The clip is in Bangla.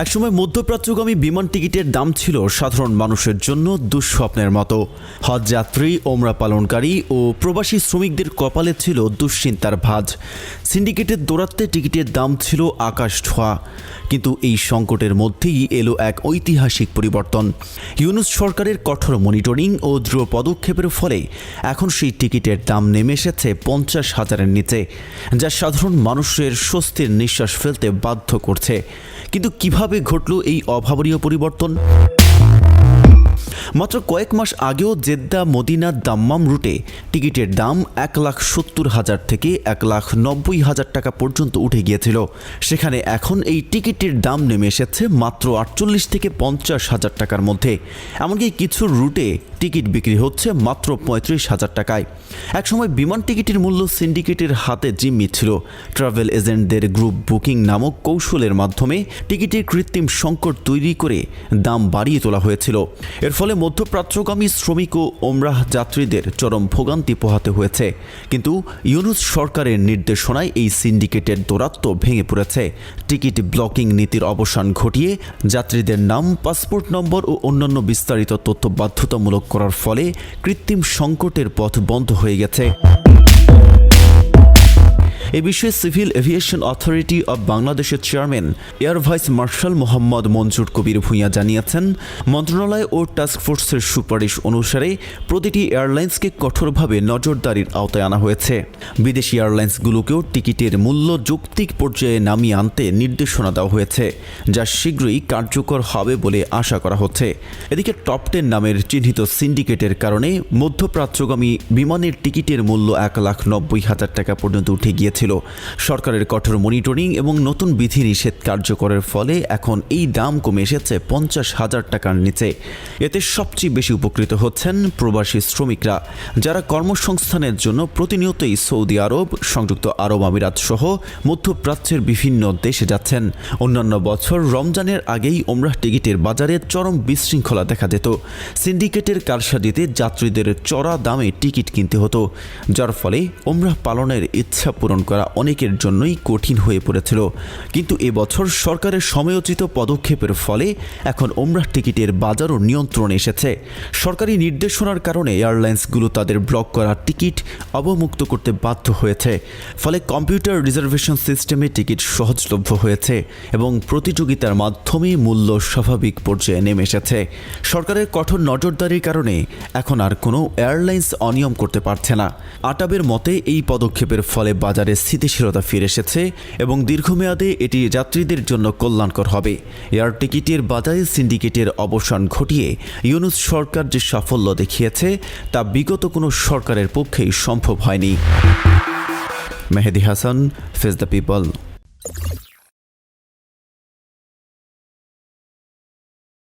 একসময় মধ্যপ্রাচ্যগামী বিমান টিকিটের দাম ছিল সাধারণ মানুষের জন্য দুঃস্বপ্নের মতো। হজযাত্রী ওমরা পালনকারী ও প্রবাসী শ্রমিকদের কপালে ছিল দুশ্চিন্তার ভাঁজ। সিন্ডিকেটের দৌরাত্মে টিকিটের দাম ছিল আকাশ ছোঁয়া কিন্তু এই সংকটের মধ্যেই এলো এক ঐতিহাসিক পরিবর্তন। ইউনুস সরকারের কঠোর মনিটরিং ও দৃঢ় পদক্ষেপের ফলে এখন সেই টিকিটের দাম নেমে এসেছে পঞ্চাশ হাজারের নিচে, যা সাধারণ মানুষের স্বস্তির নিঃশ্বাস ফেলতে বাধ্য করছে। কিন্তু কীভাবে ঘটল এই অভাবনীয় পরিবর্তন? মাত্র কয়েক মাস আগেও জেদ্দা মদিনা দাম্মাম রুটে টিকিটের দাম এক লাখ সত্তর হাজার থেকে এক লাখ নব্বই হাজার টাকা পর্যন্ত উঠে গিয়েছিল। সেখানে এখন এই টিকিটের দাম নেমে এসেছে মাত্র আটচল্লিশ থেকে পঞ্চাশ হাজার টাকার মধ্যে। এমনকি কিছু রুটে টিকিট বিক্রি হচ্ছে মাত্র পঁয়ত্রিশ হাজার টাকায়। একসময় বিমান টিকিটের মূল্য সিন্ডিকেটের হাতে জিম্মি ছিল। ট্রাভেল এজেন্টদের গ্রুপ বুকিং নামক কৌশলের মাধ্যমে টিকিটের কৃত্রিম সংকট তৈরি করে দাম বাড়িয়ে তোলা হয়েছিল। এর ফলে মধ্যপ্রাচ্যগামী শ্রমিক ও ওমরাহ যাত্রীদের চরম ভোগান্তি পোহাতে হয়েছে। কিন্তু ইউনুস সরকারের নির্দেশনায় এই সিন্ডিকেটের দৌরাত্ম্য ভেঙে পড়েছে। টিকিট ব্লকিং নীতির অবসান ঘটিয়ে যাত্রীদের নাম, পাসপোর্ট নম্বর ও অন্যান্য বিস্তারিত তথ্য বাধ্যতামূলক করার ফলে কৃত্রিম সংকটের পথ বন্ধ হয়ে গেছে। এ বিষয়ে সিভিল এভিয়েশন অথরিটি অব বাংলাদেশের chairman, air vice marshal Mohammad Manzur Kabir Bhuiyan জানিয়েছেন, মন্ত্রণালয় ও টাস্কফোর্সের সুপারিশ অনুসারে প্রতিটি এয়ারলাইন্সকে কঠোরভাবে নজরদারির আওতায় আনা হয়েছে। বিদেশি এয়ারলাইন্সগুলোকেও টিকিটের মূল্য যৌক্তিক পর্যায়ে নামিয়ে আনতে নির্দেশনা দেওয়া হয়েছে, যা শীঘ্রই কার্যকর হবে বলে আশা করা হচ্ছে। এদিকে টপ টেন নামের চিহ্নিত সিন্ডিকেটের কারণে মধ্যপ্রাচ্যগামী বিমানের টিকিটের মূল্য এক লাখ নব্বই হাজার টাকা পর্যন্ত উঠে গিয়েছিল সরকারের কঠোর মনিটরিং এবং নতুন বিধিনিষেধ কার্যকরের ফলে এখন এই দাম কমে এসেছে পঞ্চাশ হাজার টাকার নিচে। এতে সবচেয়ে বেশি উপকৃত হচ্ছেন প্রবাসী শ্রমিকরা, যারা কর্মসংস্থানের জন্য প্রতিনিয়তই সৌদি আরব, সংযুক্ত আরব আমিরাত সহ মধ্যপ্রাচ্যের বিভিন্ন দেশে যাচ্ছেন। অন্যান্য বছর রমজানের আগেই ওমরাহ টিকিটের বাজারে চরম বিশৃঙ্খলা দেখা যেত। সিন্ডিকেটের কারসাজিতে যাত্রীদের চড়া দামে টিকিট কিনতে হতো, যার ফলে ওমরাহ পালনের ইচ্ছা পূরণ করা অনেকের জন্যই কঠিন হয়ে পড়েছিল। কিন্তু এবছর সরকারের সময়োচিত পদক্ষেপের ফলে এখন ওমরাহ টিকিটের বাজারও নিয়ন্ত্রণে এসেছে। সরকারি নির্দেশনার কারণে এয়ারলাইন্সগুলো তাদের ব্লক করা টিকিট অবমুক্ত করতে বাধ্য হয়েছে। ফলে কম্পিউটার রিজার্ভেশন সিস্টেমে টিকিট সহজলভ্য হয়েছে এবং প্রতিযোগিতার মাধ্যমে মূল্য স্বাভাবিক পর্যায়ে নেমে এসেছে। সরকারের কঠোর নজরদারির কারণে এখন আর কোনো এয়ারলাইন্স অনিয়ম করতে পারছে না। আটাবের মতে, এই পদক্ষেপের ফলে বাজারে স্থিতিশীলতা ফিরে এসেছে এবং দীর্ঘমেয়াদে এটি যাত্রীদের জন্য কল্যাণকর হবে। এয়ার টিকিটের বাজারে সিন্ডিকেটের অবসান ঘটিয়ে ইউনুস সরকার যে সাফল্য দেখিয়েছে, তা বিগত কোনো সরকারের পক্ষেই সম্ভব হয়নি। Mehedi Hasan face the people